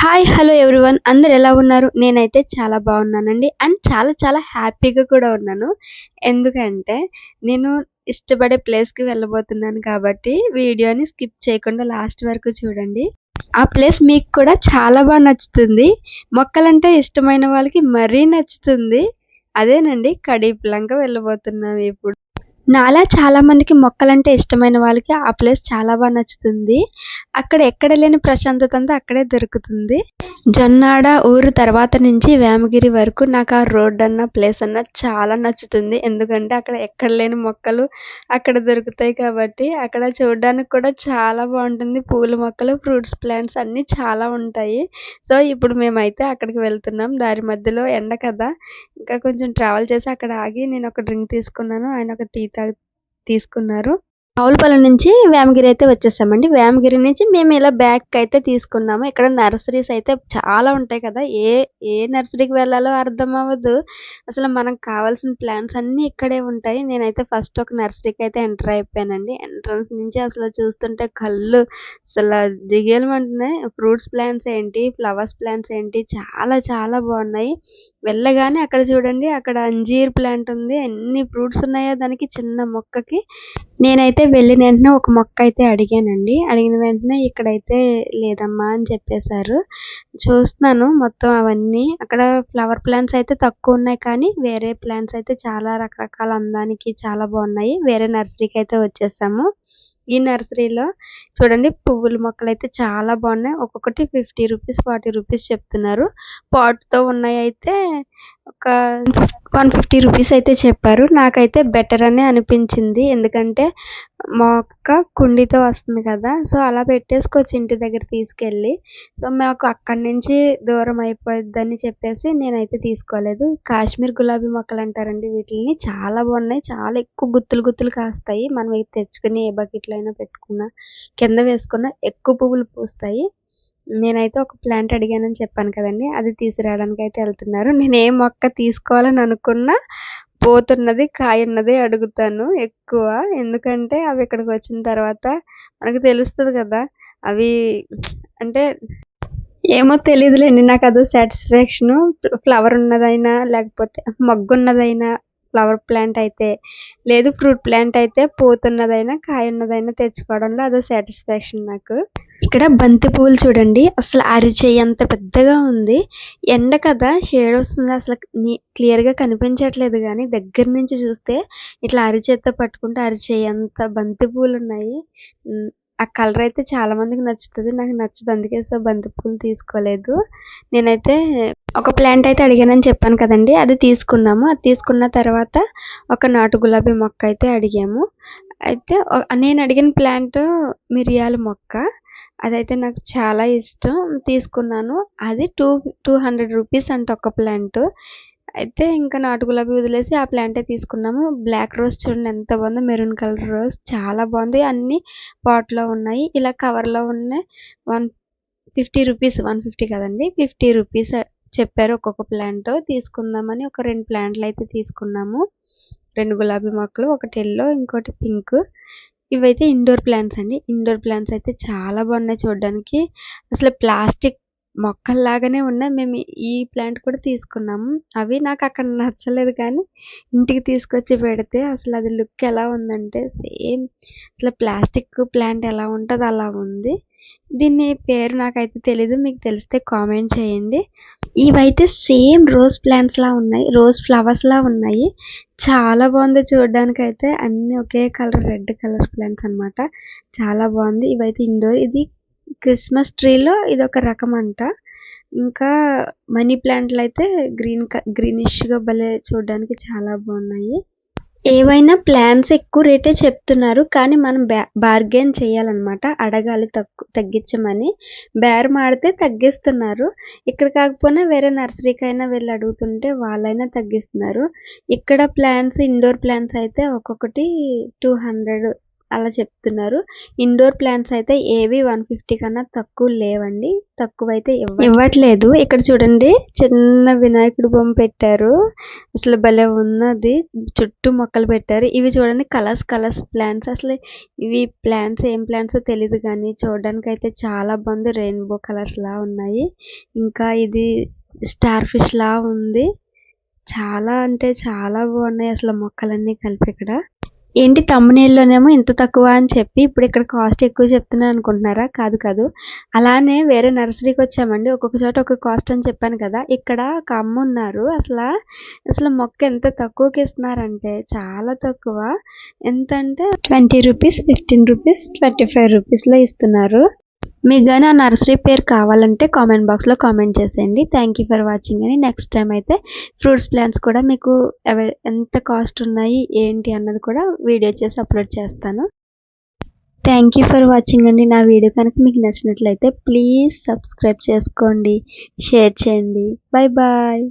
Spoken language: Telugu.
హాయ్ హలో ఎవ్రీవన్ అందరు ఎలా ఉన్నారు? నేనైతే చాలా బాగున్నానండి. అండ్ చాలా చాలా హ్యాపీగా కూడా ఉన్నాను. ఎందుకంటే నేను ఇష్టపడే ప్లేస్కి వెళ్ళబోతున్నాను కాబట్టి వీడియోని స్కిప్ చేయకుండా లాస్ట్ వరకు చూడండి. ఆ ప్లేస్ మీకు కూడా చాలా బాగా నచ్చుతుంది. మొక్కలంటే ఇష్టమైన వాళ్ళకి మరీ నచ్చుతుంది. అదేనండి కడీపులంక వెళ్ళబోతున్నాం ఇప్పుడు. నాలా చాలా మందికి మొక్కలంటే ఇష్టమైన వాళ్ళకి ఆ ప్లేస్ చాలా బాగా నచ్చుతుంది. అక్కడ ఎక్కడ లేని ప్రశాంతత అంతా అక్కడే దొరుకుతుంది. జొన్నాడ ఊరు తర్వాత నుంచి వేమగిరి వరకు నాకు ఆ రోడ్ అన్న ప్లేస్ అన్న చాలా నచ్చుతుంది. ఎందుకంటే అక్కడ ఎక్కడ లేని మొక్కలు అక్కడ దొరుకుతాయి కాబట్టి అక్కడ చూడడానికి కూడా చాలా బాగుంటుంది. పూల మొక్కలు ఫ్రూట్స్ ప్లాంట్స్ అన్నీ చాలా ఉంటాయి. సో ఇప్పుడు మేమైతే అక్కడికి వెళ్తున్నాం. దారి మధ్యలో ఎండ కదా. ఇంకా కొంచెం ట్రావెల్ చేసి అక్కడ ఆగి నేను ఒక డ్రింక్ తీసుకున్నాను. ఆయన ఒక టీ తాగి తీసుకున్నారు. రావులపాలెం నుంచి వేమగిరి అయితే వచ్చేసామండి. వేమగిరి నుంచి మేము ఇలా బ్యాక్ అయితే తీసుకున్నాము. ఇక్కడ నర్సరీస్ అయితే చాలా ఉంటాయి కదా. ఏ ఏ నర్సరీకి వెళ్ళాలో అర్థం అవ్వదు. అసలు మనకు కావాల్సిన ప్లాంట్స్ అన్నీ ఇక్కడే ఉంటాయి. నేనైతే ఫస్ట్ ఒక నర్సరీకి అయితే ఎంటర్ అయిపోయానండి. ఎంట్రన్స్ నుంచి అసలు చూస్తుంటే కళ్ళు అసలు దిగేలమంటున్నాయి ఫ్రూట్స్ ప్లాంట్స్ ఏంటి? ఫ్లవర్స్ ప్లాంట్స్ ఏంటి? చాలా చాలా బాగున్నాయి. వెళ్ళగానే అక్కడ చూడండి అక్కడ అంజీర్ ప్లాంట్ ఉంది. ఎన్ని ఫ్రూట్స్ ఉన్నాయో దానికి చిన్న మొక్కకి నేనైతే వెళ్ళిన వెంటనే ఒక మొక్క అయితే అడిగానండి. అడిగిన వెంటనే ఇక్కడైతే లేదమ్మా అని చెప్పేశారు. చూస్తున్నాను మొత్తం అవన్నీ. అక్కడ ఫ్లవర్ ప్లాంట్స్ అయితే తక్కువ ఉన్నాయి కానీ వేరే ప్లాంట్స్ అయితే చాలా రకరకాల అందానికి చాలా బాగున్నాయి. వేరే నర్సరీకి అయితే వచ్చేసాము. ఈ నర్సరీలో చూడండి పువ్వుల మొక్కలు అయితే చాలా బాగున్నాయి. ఒక్కొక్కటి ఫిఫ్టీ రూపీస్ ఫార్టీ రూపీస్ చెప్తున్నారు. పాట్తో ఉన్నాయి అయితే ఒక వన్ ఫిఫ్టీ రూపీస్ అయితే చెప్పారు. నాకైతే బెటర్ అనే అనిపించింది. ఎందుకంటే మొక్క కుండీతో వస్తుంది కదా సో అలా పెట్టేసుకోవచ్చు ఇంటి దగ్గర తీసుకెళ్ళి సో మాకు అక్కడి నుంచి దూరం అయిపోద్దని చెప్పేసి నేనైతే తీసుకోలేదు. కాశ్మీర్ గులాబీ మొక్కలు అంటారండి వీటిని చాలా బాగున్నాయి. చాలా ఎక్కువ గుత్తులు గుత్తులు కాస్తాయి. మనం అయితే తెచ్చుకుని ఏ బకెట్లో పైన పెట్టుకున్నా కింద వేసుకున్న ఎక్కువ పువ్వులు పూస్తాయి. నేనైతే ఒక ప్లాంట్ అడిగానని చెప్పాను కదండి అది తీసుకురావడానికి అయితే వెళ్తున్నారు. నేను ఏ మొక్క తీసుకోవాలని అనుకున్నా పోతున్నది కాయ ఉన్నది అడుగుతాను ఎక్కువ. ఎందుకంటే అవి ఇక్కడికి వచ్చిన తర్వాత మనకు తెలుస్తుంది కదా అవి అంటే ఏమో తెలియదులేండి నాకు అదో సాటిస్ఫాక్షను ఫ్లవర్ ఉన్నదైనా లేకపోతే మొగ్గు ఉన్నదైనా ఫ్లవర్ ప్లాంట్ అయితే లేదు ఫ్రూట్ ప్లాంట్ అయితే పోతున్నదైనా కాయ ఉన్నదైనా తెచ్చుకోవడంలో అదో సాటిస్ఫాక్షన్ నాకు. ఇక్కడ బంతి పువ్వులు చూడండి అసలు అరిచేయి అంత పెద్దగా ఉంది. ఎండ కదా షేడ్ వస్తుంది అసలు క్లియర్గా కనిపించట్లేదు కానీ దగ్గర నుంచి చూస్తే ఇట్లా అరిచేత్తో పట్టుకుంటే అరిచేయి అంత బంతి పువ్వులు ఉన్నాయి. ఆ కలర్ అయితే చాలా మందికి నచ్చుతుంది. నాకు నచ్చదు. అందుకే సో బంతిపూలు తీసుకోలేదు. నేనైతే ఒక ప్లాంట్ అయితే అడిగానని చెప్పాను కదండి. అది తీసుకున్నాము. అది తీసుకున్న తర్వాత ఒక నాటు గులాబీ మొక్క అయితే అడిగాము. అయితే నేను అడిగిన ప్లాంట్ మిరియాల మొక్క. అదైతే నాకు చాలా ఇష్టం. తీసుకున్నాను. అది టూ టూ హండ్రెడ్ రూపీస్ అంట ఒక ప్లాంట్. అయితే ఇంకా నాటు గులాబీ వదిలేసి ఆ ప్లాంటే తీసుకున్నాము. బ్లాక్ రోజ్ చూడండి ఎంత బాగుందో మెరూన్ కలర్ రోజ్ చాలా బాగుంది. అన్నీ పాట్లో ఉన్నాయి. ఇలా కవర్లో ఉన్నాయి one fifty rupees one fifty కదండి ఫిఫ్టీ రూపీస్ చెప్పారు ఒక్కొక్క ప్లాంట్ తీసుకుందామని ఒక రెండు ప్లాంట్లు అయితే తీసుకున్నాము. రెండు గులాబీ మొక్కలు ఒకటి ఎల్లో ఇంకోటి పింక్. ఇవైతే ఇండోర్ ప్లాంట్స్ అండి. ఇండోర్ ప్లాంట్స్ అయితే చాలా బాగున్నాయి చూడడానికి. అసలు ప్లాస్టిక్ మొక్కల్లాగానే ఉన్నాయి. మేము ఈ ప్లాంట్ కూడా తీసుకున్నాము అవి నాకు అక్కడ నచ్చలేదు కానీ ఇంటికి తీసుకొచ్చి పెడితే అసలు అది లుక్ ఎలా ఉందంటే సేమ్ అసలు ప్లాస్టిక్ ప్లాంట్ ఎలా ఉంటుందో అలా ఉంది. దీన్ని పేరు నాకైతే తెలీదు. మీకు తెలిస్తే కామెంట్ చేయండి. ఇవైతే సేమ్ రోజ్ ప్లాంట్స్ లా ఉన్నాయి. రోజ్ ఫ్లవర్స్ లా ఉన్నాయి. చాలా బాగుంది చూడడానికి అయితే అన్ని ఒకే కలర్ రెడ్ కలర్ ప్లాంట్స్ అనమాట చాలా బాగుంది. ఇవైతే ఇండోర్. ఇది క్రిస్మస్ ట్రీలో ఇది ఒక రకం అంట ఇంకా మనీ ప్లాంట్లు అయితే గ్రీన్ గ్రీనిష్గా భలే చూడడానికి చాలా బాగున్నాయి. ఏవైనా ప్లాన్స్ ఎక్కువ రేటే చెప్తున్నారు కానీ మనం బ్యా బార్గెన్ చేయాలన్నమాట. అడగాలి తక్కు తగ్గించమని. బేరం ఆడితే తగ్గిస్తున్నారు. ఇక్కడ కాకపోయినా వేరే నర్సరీకి అయినా వెళ్ళి అడుగుతుంటే వాళ్ళైనా తగ్గిస్తున్నారు. ఇక్కడ ప్లాన్స్ ఇండోర్ ప్లాంట్స్ అయితే ఒక్కొక్కటి టూ హండ్రెడ్ అలా చెప్తున్నారు. ఇండోర్ ప్లాంట్స్ అయితే ఏవి వన్ ఫిఫ్టీ కన్నా తక్కువ లేవండి. తక్కువ అయితే ఇవ్వట్లేదు. ఇక్కడ చూడండి చిన్న వినాయకుడు బొమ్మ పెట్టారు. అసలు భలే ఉన్నది. చుట్టూ మొక్కలు పెట్టారు. ఇవి చూడండి కలర్స్ కలర్స్ ప్లాంట్స్ అసలు ఇవి ప్లాంట్స్ ఏం ప్లాంట్స్ తెలియదు కానీ చూడడానికి అయితే చాలా బాగుంది. రెయిన్బో కలర్స్ లా ఉన్నాయి. ఇంకా ఇది స్టార్ ఫిష్ లా ఉంది. చాలా అంటే చాలా బాగున్నాయి అసలు మొక్కలన్నీ కలిపి ఇక్కడ. ఏంటి తమ్మునేళ్ళలోనేమో ఇంత తక్కువ అని చెప్పి ఇప్పుడు ఇక్కడ కాస్ట్ ఎక్కువ చెప్తున్నాను అనుకుంటున్నారా? కాదు కాదు. అలానే వేరే నర్సరీకి వచ్చామండి. ఒక్కొక్క చోట ఒక్కొక్క కాస్ట్ అని చెప్పాను కదా. ఇక్కడ ఒక అమ్మ ఉన్నారు. అసలు అసలు మొక్క ఎంత తక్కువకి ఇస్తున్నారంటే చాలా తక్కువ. ఎంత అంటే twenty rupees fifteen rupees twenty five రూపీస్లో ఇస్తున్నారు. మీకు కానీ ఆ నర్సరీ పేరు కావాలంటే కామెంట్ బాక్స్లో కామెంట్ చేసేయండి. థ్యాంక్ యూ ఫర్ వాచింగ్ అని నెక్స్ట్ టైం అయితే ఫ్రూట్స్ ప్లాంట్స్ కూడా మీకు ఎంత కాస్ట్ ఉన్నాయి ఏంటి అన్నది కూడా వీడియో చేసి అప్లోడ్ చేస్తాను. థ్యాంక్ యూ ఫర్ వాచింగ్ అండి. నా వీడియో కనుక మీకు నచ్చినట్లయితే ప్లీజ్ సబ్స్క్రైబ్ చేసుకోండి షేర్ చేయండి. Bye bye